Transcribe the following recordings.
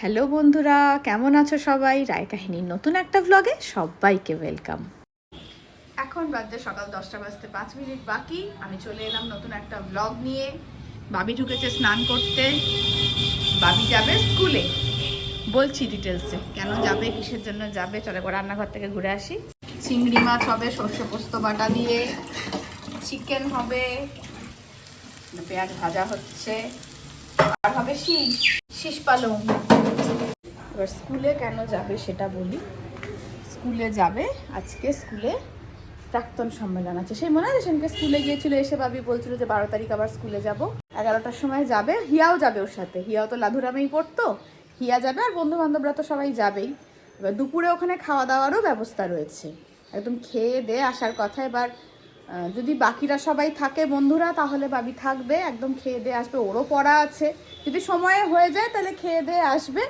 Hello বন্ধুরা, কেমন আছো সবাই? রায় কাহিনীর নতুন একটা ব্লগে সবাইকে ওয়েলকাম এখন বাজে সকাল দশটা বাজতে পাঁচ মিনিট বাকি। আমি চলে এলাম নতুন একটা ব্লগ নিয়ে। বাবি ঢুকেছে স্নান করতে। বাবি যাবে স্কুলে। বলছি ডিটেলসে কেন যাবে, কিসের জন্য যাবে? চলে একবার রান্নাঘর থেকে ঘুরে আসি। চিংড়ি মাছ হবে, সর্ষে পোস্ত বাটা দিয়ে। চিকেন হবে। পেঁয়াজ ভাজা হচ্ছে। হবে শীষ শীষ পালং। এবার স্কুলে কেন যাবে সেটা বলি। স্কুলে যাবে, আজকে স্কুলে প্রাক্তন সম্মেলন আছে। সেই মনে আছে, সেদিনকে স্কুলে গিয়েছিল, এসে ভাবি বলছিল যে বারো তারিখ আবার স্কুলে যাব। এগারোটার সময় যাবে, হিয়াও যাবে ওর সাথে। হিয়াও তো লাধুরামেই পড়তো, হিয়া যাবে আর বন্ধু বান্ধবরা তো সবাই যাবেই। এবার দুপুরে ওখানে খাওয়া দাওয়ারও ব্যবস্থা রয়েছে। একদম খেয়ে দিয়ে আসার কথা। এবার যদি বাকিরা সবাই থাকে বন্ধুরা তাহলে বাবি থাকবে একদম খেয়ে দিয়ে আসবে ওরও পড়া আছে। যদি সময়ে হয়ে যায় তাহলে খেয়ে দিয়ে আসবে।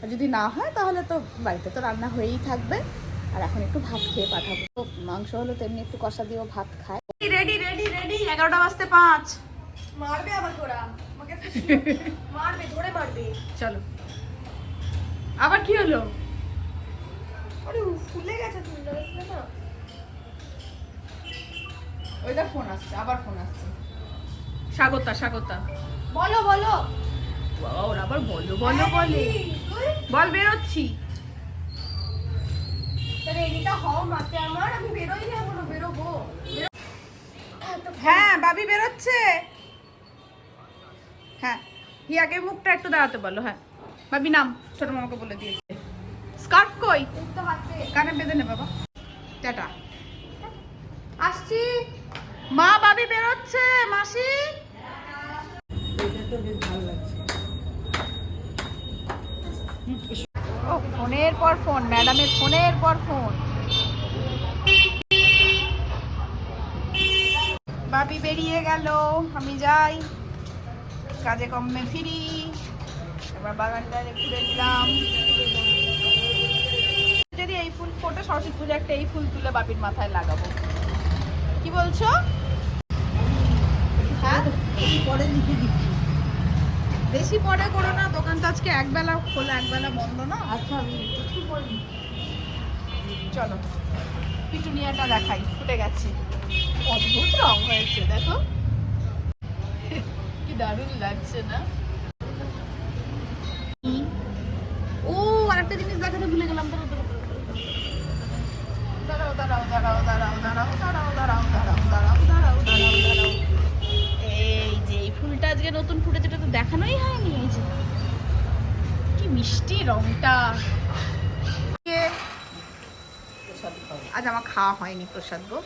আর যদি না হয় তাহলে তো বাড়িতে তো রান্না হয়েই থাকবে। আর এখন একটু ভাত খেয়ে পাঠাবো। তো মাংস হলো তেমনি একটু কষা দিয়েও ভাত খায়। রেডি রেডি রেডি এগারোটা বাজতে পাঁচ। মারবে আবার তোরা মারবে ধরে মারবে। চলো। আবার কি হলো? আরে ফুলে গেছে তুমি না? ওইটা ফোন আসছে আবার ফোন আসছে। স্বাগতা স্বাগতা। বলো বলো। বাবা ওরা আবার বলো বলো বলে। বল বেরোচ্ছি। এদিকটা হও মাতে আমার আমি বেরোই না এখনও বেরোবো। বেরো- হ্যাঁ, হ্যাঁ বাবি বেরোচ্ছে। হ্যাঁ হিয়াকে মুখটা একটু দাঁড়াতে বলো হ্যাঁ। বাবি নাম ছোট মামাকে বলে দিয়েছে। স্কার্ফ কই? কানে বেঁধে নে বাবা। টাটা আসছি বাবি বেরোচ্ছে, মাসি? ফোনের পর ফোন, ম্যাডামের ফোনের পর ফোন। বাপি বেরিয়ে গেল, আমি যাই। কাজে কমে ফিরি। এবার বাগানটা ঘুরে নিলাম যদি এই ফুল, ফোটো সরস্বতী পুজো একটা এই ফুল তুলে বাপির মাথায় লাগাবো। কি বলছো? পরে লিখে দিচ্ছি। বেশি পরে করো না দোকান তো আজকে একবেলা খোলা একবেলা বন্ধ না? আচ্ছা আমি পরে লিখছি। চলো পিটুনিয়াটা দেখাই ফুটে গেছে। অদ্ভুত রং হয়েছে দেখো। কি দারুণ লাগছে না? ও আরেকটা জিনিস দেখাতে ভুলে গেলাম। দাঁড়াও দাঁড়াও দাঁড়াও দাঁড়াও দাঁড়াও দাঁড়াও দাঁড়াও। নতুন ফুটেছে এটা তো দেখানোই হয়নি এই যে। কি মিষ্টি রংটা। আজ আমার খাওয়া হয়নি প্রসাদ গো।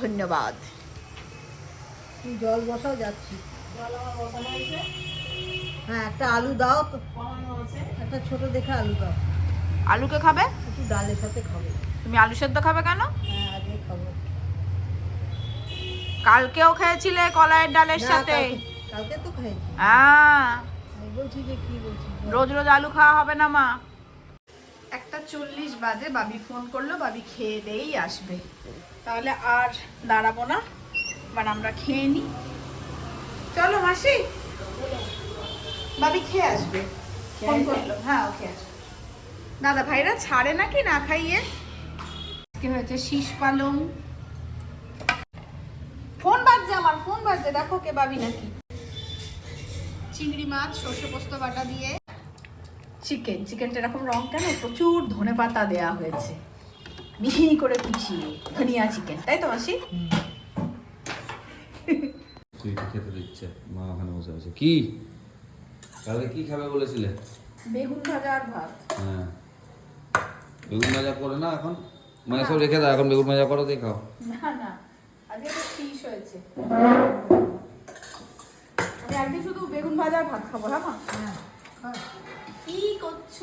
ধন্যবাদ। তুমি জল বসাও যাচ্ছি। হ্যাঁ একটা আলু দাও। তো একটা ছোট দেখে আলু দাও। আলুকে খাবে? একটু ডালের সাথে খাবে। তুমি আলু সেদ্ধ খাবে কেন? হ্যাঁ আজকে খাব। কালকেও খেয়েছিলে কলাইয়ের ডালের সাথে? কালকে- তো খাইছি হ্যাঁ বলছি যে কি বলছি? রোজ রোজ আলু খাওয়া হবে না মা? একটা চল্লিশ বাজে বাবি ফোন করল বাবি খেয়ে দিয়েই আসবে। তাহলে আর দাঁড়াবো না মানে আমরা খেয়ে নিই চলো মাসি। বাবি খেয়ে আসবে। ফোন করল। হ্যাঁ ওকে আসবে। দাদা ভাইরা ছাড়ে নাকি না খাইয়ে? হয়েছে শীষ পালং ফোন বাজছে আমার ফোন বাজছে দেখো কে বাবি নাকি। চিংড়ি মাছ সর্ষে পোস্ত বাটা দিয়ে। চিকেন। চিকেনটা এরকম রং কেন? প্রচুর ধনে পাতা দেয়া হয়েছে। মিহি করে কুচিয়ে। ধনিয়া চিকেন। তাই তো মাসি? খেতে দিচ্ছে। মা ওখানে বসে আছে। কি? কালকে কি খাবে বলেছিলে? বেগুন ভাজা আর ভাত। হ্যাঁ। বেগুন ভাজা করে না এখন? মানে সব রেখে দাও এখন বেগুন ভাজা করো দিয়ে খাও। না না। আজকে ফিশ হয়েছে। আমি একদিন শুধু বেগুন ভাজা আর ভাত খাব হ্যাঁ, হ্যাঁ কি করছ?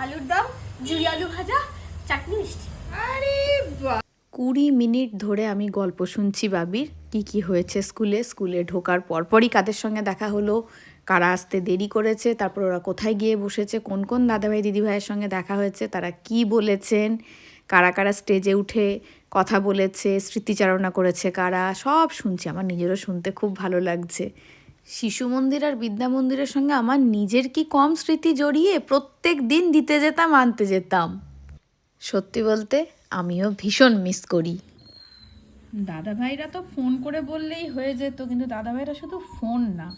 আলুর জুড়ি আলু ভাজা চাটনি আরে কুড়ি মিনিট ধরে আমি গল্প শুনছি বাবির। কি কি হয়েছে স্কুলে? স্কুলে ঢোকার পরপরই কাদের সঙ্গে দেখা হলো? কারা আসতে দেরি করেছে, তারপর ওরা কোথায় গিয়ে বসেছে, কোন কোন দাদাভাই দিদিভাইয়ের সঙ্গে দেখা হয়েছে, তারা কি বলেছেন, কারা কারা স্টেজে উঠে কথা বলেছে, স্মৃতিচারণা করেছে কারা, সব শুনছি। আমার নিজেরও শুনতে খুব ভালো লাগছে। শিশু মন্দির আর বিদ্যা মন্দিরের সঙ্গে আমার নিজের কি কম স্মৃতি জড়িয়ে প্রত্যেক দিন দিতে যেতাম, আনতে যেতাম। সত্যি বলতে, আমিও ভীষণ মিস করি। দাদাভাইরা তো ফোন করে বললেই হয়ে যেত, কিন্তু দাদাভাইরা শুধু ফোন না।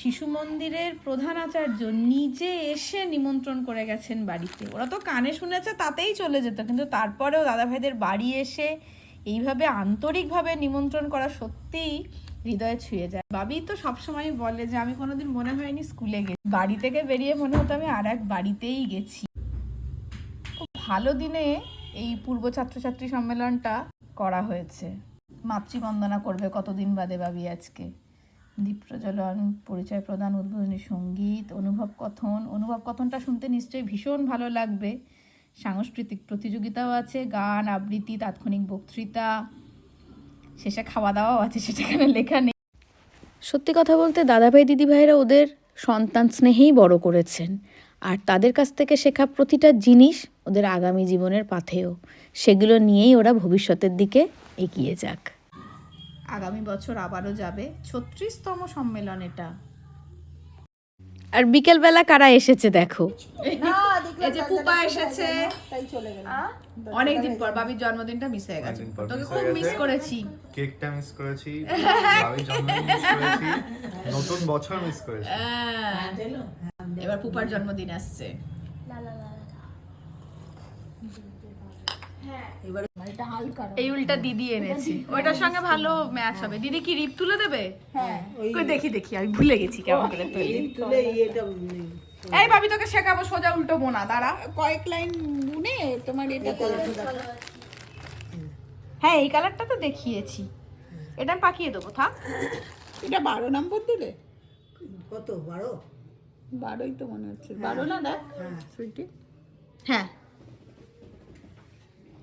শিশু মন্দিরের প্রধান আচার্য নিজে এসে নিমন্ত্রণ করে গেছেন বাড়িতে। ওরা তো কানে শুনেছে, তাতেই চলে যেত। কিন্তু তারপরেও দাদা ভাইদের বাড়ি এসে এইভাবে আন্তরিকভাবে নিমন্ত্রণ করা সত্যিই হৃদয়ে ছুঁয়ে যায়। বাবি তো সবসময় বলে যে, আমি কোনোদিন মনে হয়নি স্কুলে গেছি। বাড়ি থেকে বেরিয়ে মনে হতো আমি আর এক বাড়িতেই গেছি। খুব ভালো দিনে এই পূর্ব ছাত্রছাত্রী সম্মেলনটা করা হয়েছে। মাতৃবন্দনা করবে কতদিন বাদে বাবি আজকে? দীপ প্রজ্বলন পরিচয় প্রদান, উদ্বোধনী সংগীত, অনুভব কথন, অনুভব কথনটা শুনতে নিশ্চয়ই ভীষণ ভালো লাগবে। সাংস্কৃতিক প্রতিযোগিতাও আছে, গান, আবৃত্তি, তাৎক্ষণিক বক্তৃতা, শেষে খাওয়া দাওয়াও আছে সেটা এখানে লেখা নেই। সত্যি কথা বলতে দাদাভাই দিদিভাইরা ওদের সন্তান স্নেহেই বড় করেছেন। আর তাদের কাছ থেকে শেখা প্রতিটা জিনিস ওদের আগামী জীবনের পাথেও সেগুলো নিয়েই ওরা ভবিষ্যতের দিকে এগিয়ে যাক। আগামী বছর আবারও যাবে ছত্রিশতম সম্মেলন এটা। আর বিকেলবেলা কারা এসেছে দেখো? এই যে পুপা এসেছে। তাই চলে গেল। অনেকদিন পর বাবির জন্মদিনটা মিস হয়ে গেছে। তোকে খুব মিস করেছি। কেকটা মিস করেছি ভাবি জন্মদিন মিস করেছি নতুন বছর মিস করেছি। এবার পুপার জন্মদিন আসছে। এই উল্টা দিদি এনেছি। ওইটার সঙ্গে ভালো ম্যাচ হবে। দিদি কি রিপ তুলে দেবে? হ্যাঁ। ওই দেখি দেখি আমি ভুলে গেছি কেমন করে তুলি তুলে এটা এই ভাবি তোকে শেখাবো সোজা উল্টো বোনা দাঁড়া। কয়েক লাইন বুনে তোমার এটা হ্যাঁ এই কালারটা তো দেখিয়েছি। এটা আমি পাকিয়ে দেবো থাক এটা বারো নম্বর দিলে? কত বারো? বারোই তো মনে হচ্ছে। বারো না দেখ। সুইটি। হ্যাঁ।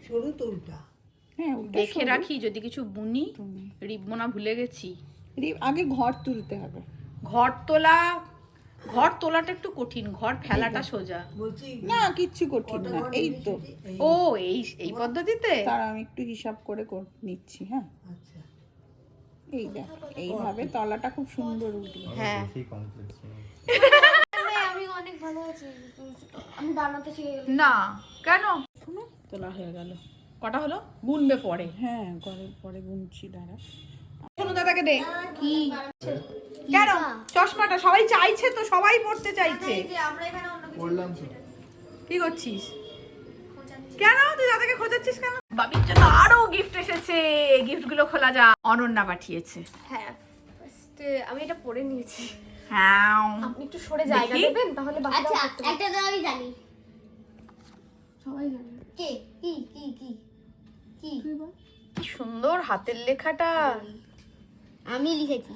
সরু তো উল্টা হ্যাঁ দেখে রাখি যদি কিছু বুনি বোনা। ভুলে গেছি। রি- আগে ঘর তুলতে হবে। ঘর তোলা ঘর তোলাটা একটু কঠিন ঘর ফেলাটা সোজা। না কিচ্ছু কঠিন না এই তো। ও এই এই পদ্ধতিতে? তার আমি একটু হিসাব করে কর- নিচ্ছি হ্যাঁ। এই দেখ এইভাবে তলাটা খুব সুন্দর উঠবে। হ্যাঁ। কমপ্লেক্স আমি অনেক ভালো আছি আমি বানাতে শিখে গেলাম। না কেন? তোলা হয়ে গেল। কটা হলো? গুনবে পরে। হ্যাঁ ঘরের পরে গুনছি দাঁড়া। শোনো দাদাকে দে। কি? কেন? চশমাটা সবাই চাইছে তো সবাই পড়তে চাইছে। যে আমরা এখানে অন্য কিছু বললাম তো। কি করছিস? কেন? তুই দাদাকে খোঁজাচ্ছিস কেন? বাবির জন্য আরও গিফট এসেছে। গিফটগুলো খোলা যা অনন্যা পাঠিয়েছে। হ্যাঁ আমি এটা পরে নিয়েছি। হ্যাঁ। আপনি একটু সরে জায়গা। দেবেন তাহলে আচ্ছা একটা তো আমি জানি। সবাই জানে। কে? কি কি কি? কি? কি সুন্দর হাতের লেখাটা। আমি লিখেছি।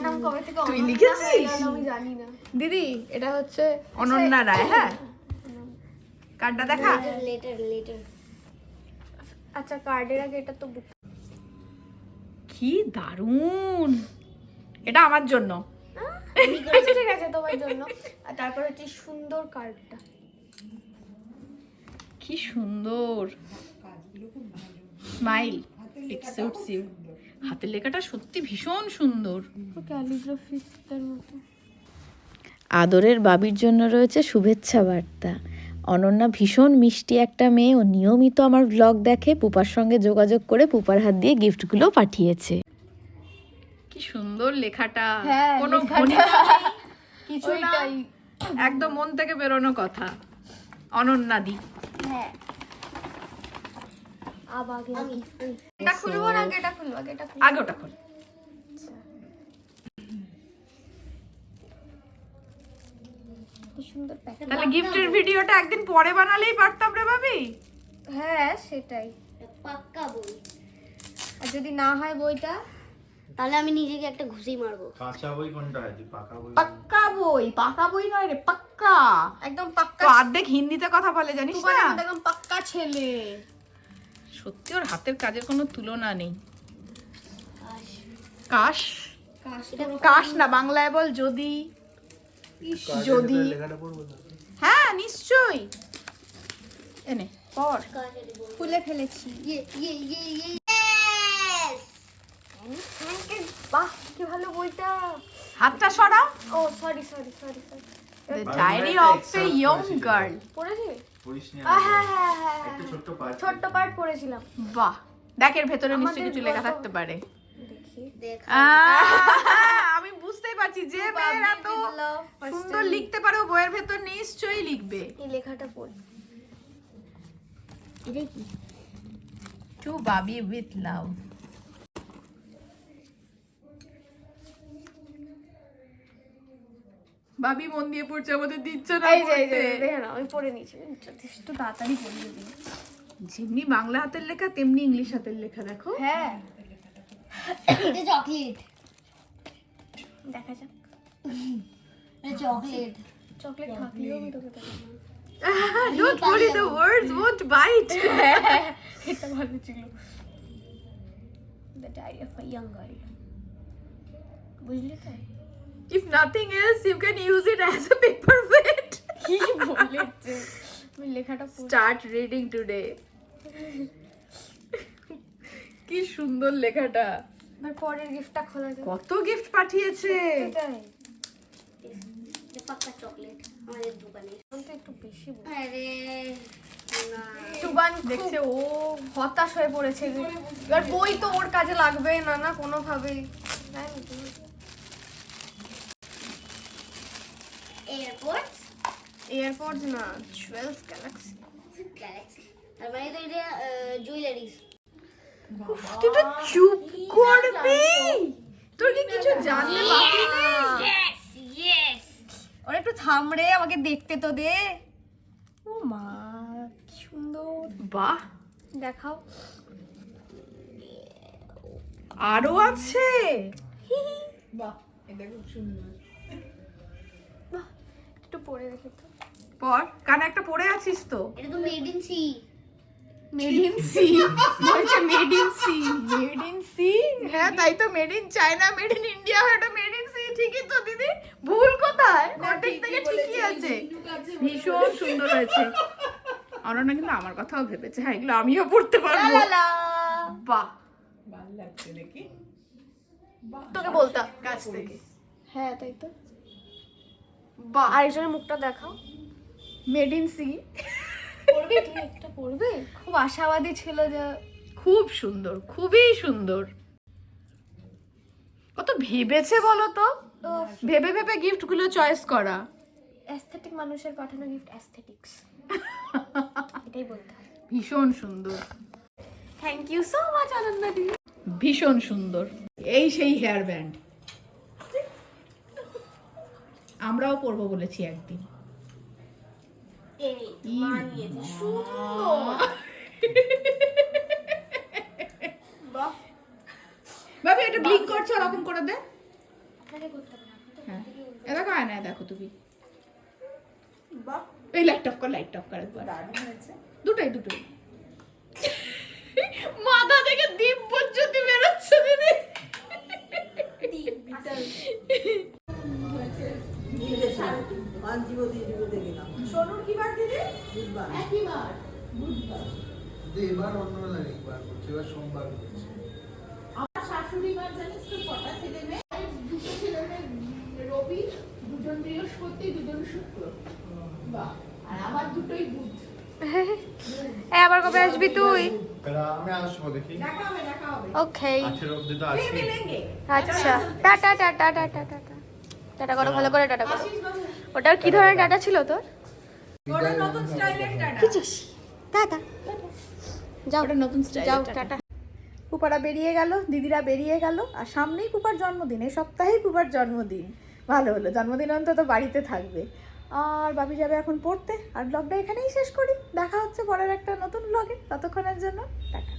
নাম কবে থেকে তুই লিখেছিস? হয়ে গেল আমি জানি না। দিদি এটা হচ্ছে অনন্যা রায় হ্যাঁ? কার্ডটা দেখা। Letter letter. আচ্ছা কার্ডের আগে এটা তো book- কি দারুণ! এটা আমার জন্য। আচ্ছা ঠিক আছে তোমার জন্য। আর তারপর হচ্ছে সুন্দর কার্ডটা। কি সুন্দর। স্মাইল সুটস ইউ হাতের লেখাটা সত্যি ভীষণ সুন্দর। ক্যালিগ্রাফিটার মতো। আদরের বাবির জন্য রয়েছে শুভেচ্ছা বার্তা। অনন্যা ভীষণ মিষ্টি একটা মেয়ে ও নিয়মিত আমার ব্লগ দেখে পুপার সঙ্গে যোগাযোগ করে পুপার হাত দিয়ে গিফটগুলো পাঠিয়েছে। কি সুন্দর লেখাটা। হ্যাঁ, কোনো। কিছু একদম মন থেকে বেরোনো কথা। অনন্যা দি হ্যাঁ। আবার আগে আমি। আমি। এটা খুলবো না? আগে এটা খুলবো আগে এটা আগে ওটা খোল। কি সুন্দর প্যাকেট তাহলে গিফটের ভিডিওটা একদিন পরে বানালেই পারতাম রে ভাবি। হ্যাঁ সেটাই। পাক্কা বই। আর যদি না হয় বইটা? তাহলে আমি নিজেকে একটা ঘুষি মারবো। কাঁচা বই কোনটা আছে পাকা বই পাক্কা বই পাকা বই নয় রে পাক্কা। একদম পাক্কা অর্ধেক হিন্দিতে কথা বলে জানিস না? একদম পাক্কা ছেলে। সত্যি ওর হাতের কাজের কোনো তুলনা নেই। কাশ। কাশ? না বাংলায় বল যদি। যদি? হ্যাঁ নিশ্চয়ই। এনে পর খুলে ফেলেছি। ইয়ে ইয়ে ইয়ে ইয়ে বাহ কি হাতটা সরাও। ও sorry sorry sorry sorry the diary of a young girl পড়েছি পড়িসনি আহ, হ্যাঁ হ্যাঁ হ্যাঁ। ছোট্ট পার্ট পড়েছিলাম। বাহ। দেখের ভেতরে নিশ্চয়ই কিছু লেখা থাকতে পারে। দেখি। দেখ। আমি বুঝতেই পারছি যে মেয়েরা তো সুন্দর লিখতে পারে ও বইয়ের ভেতর নিশ্চয়ই লিখবে। এই লেখাটা পড়ি। এটা কি? টু বাবি উইথ লাভ বাবি মন দিয়ে পড়ছে আমাদের দিচ্ছ না এই যে এই যে দেখে না আমি পড়ে নিয়েছি যথেষ্ট তাড়াতাড়ি পড়িয়ে দিই। যেমনি বাংলা হাতের লেখা তেমনি ইংলিশ হাতের লেখা দেখো। হ্যাঁ। এটা চকলেট। দেখা যাক। চকলেট। চকলেট থাকলেও আমি তোকে এটা ভালো ছিল। গার্ল বুঝলি তো? If nothing else you can use it as a paper weight কি বলেছে? আমি লেখাটা স্টার্ট রিডিং টুডে কি সুন্দর লেখাটা। এবার পরের গিফটটা খোলা যাক। কত গিফট পাঠিয়েছে? এটাই এটা পাক্কা চকলেট আমাদের দোকানে। তো একটু বেশি আরে সুবান দেখছে দেখছে ও হতাশ হয়ে পড়েছে। এবার বই তো ওর কাজে লাগবে না না কোনোভাবেই। তাই না তুমি? এয়ারপোর্ট এয়ারপোর্টস না টুয়েলভ গ্যালাক্সি গ্যালাক্সি তার মানে তো এটা জুয়েলারিস তুই তো চুপ করবি তোর কি কিছু জানতে বাকি নেই? ওরা একটু থাম রে আমাকে দেখতে তো দে। ও মা কি সুন্দর। বাহ। দেখাও। আরও আছে। বাহ এটা খুব সুন্দর। পরে দেখি তো। পর? কানে একটা পড়ে আছিস তো। এটা তো made in C made in C বলছে made in C made in C হ্যাঁ তাই তো made in China made in India এটা মেড ইন সি ঠিকই তো দিদি। ভুল কোথায়? নোটিস থেকে ঠিকই আছে। ভীষণ সুন্দর হয়েছে। অনন্যা কিন্তু আমার কথাও ভেবেছে। হ্যাঁ এগুলো আমিও পড়তে পারব। বাহ। ভালো লাগছে দেখি তোকে বলতাম। কাছ থেকে। হ্যাঁ তাই তো। বাহ। আরেকজনের মুখটা দেখাও। মেড ইন সি পড়বে তুমি একটা পড়বে? খুব আশাবাদী ছিল যে খুব সুন্দর খুবই সুন্দর। কত ভেবেছে বলো তো? ভেবে ভেবে গিফটগুলো চয়েস করা। অ্যাস্থেটিক মানুষের পাঠানো গিফট অ্যাস্থেটিক্স এটাই বলতে হয় ভীষণ সুন্দর। থ্যাংক ইউ সো মাচ আনন্দ দিদি ভীষণ সুন্দর। এই সেই হেয়ার ব্যান্ড আমরাও পরবো বলেছি একদিন। ভাবি এটা ব্লিঙ্ক করছে ওরকম করে দে। হ্যাঁ। দেখো আয়না দেখো তুমি। এই লাইট অফ কর লাইট অফ কর একবার। দুটোই দুটোই। মাথা থেকে দীপ পর্যন্ত বেরোচ্ছে দিদি। সোনুর কি বার দিদি একই বার। এবার অন্য একবার করছি এবার সোমবার করছি। আমার শাশুড়ি মার জানিস তো কটা ছেলে মেয়ে? দুটো ছেলে মেয়ে রবি দুজন বৃহস্পতি দুজন শুক্র। বাহ আর আমার দুটোই বুধ। এ আবার কবে আসবি তুই? আমি আসব দেখি। দেখা হবে দেখা হবে। ওকে। মিলেঙ্গে আচ্ছা। Tata tata tata tata tata. করো ভালো করে টাটা করো। ওটার কি ধরনের টাটা ছিল তোর? ওটা নতুন স্টাইলের টাটা যাও ওটা নতুন যাও টাটা। পুপারা বেরিয়ে গেল দিদিরা বেরিয়ে গেল আর সামনেই পুপার জন্মদিন এই সপ্তাহেই পুপার জন্মদিন। ভালো হলো জন্মদিন অন্তত বাড়িতে থাকবে। আর বাবি যাবে এখন পড়তে আর ব্লগটা এখানেই শেষ করি। দেখা হচ্ছে পরের একটা নতুন ব্লগে ততক্ষণের জন্য টাটা।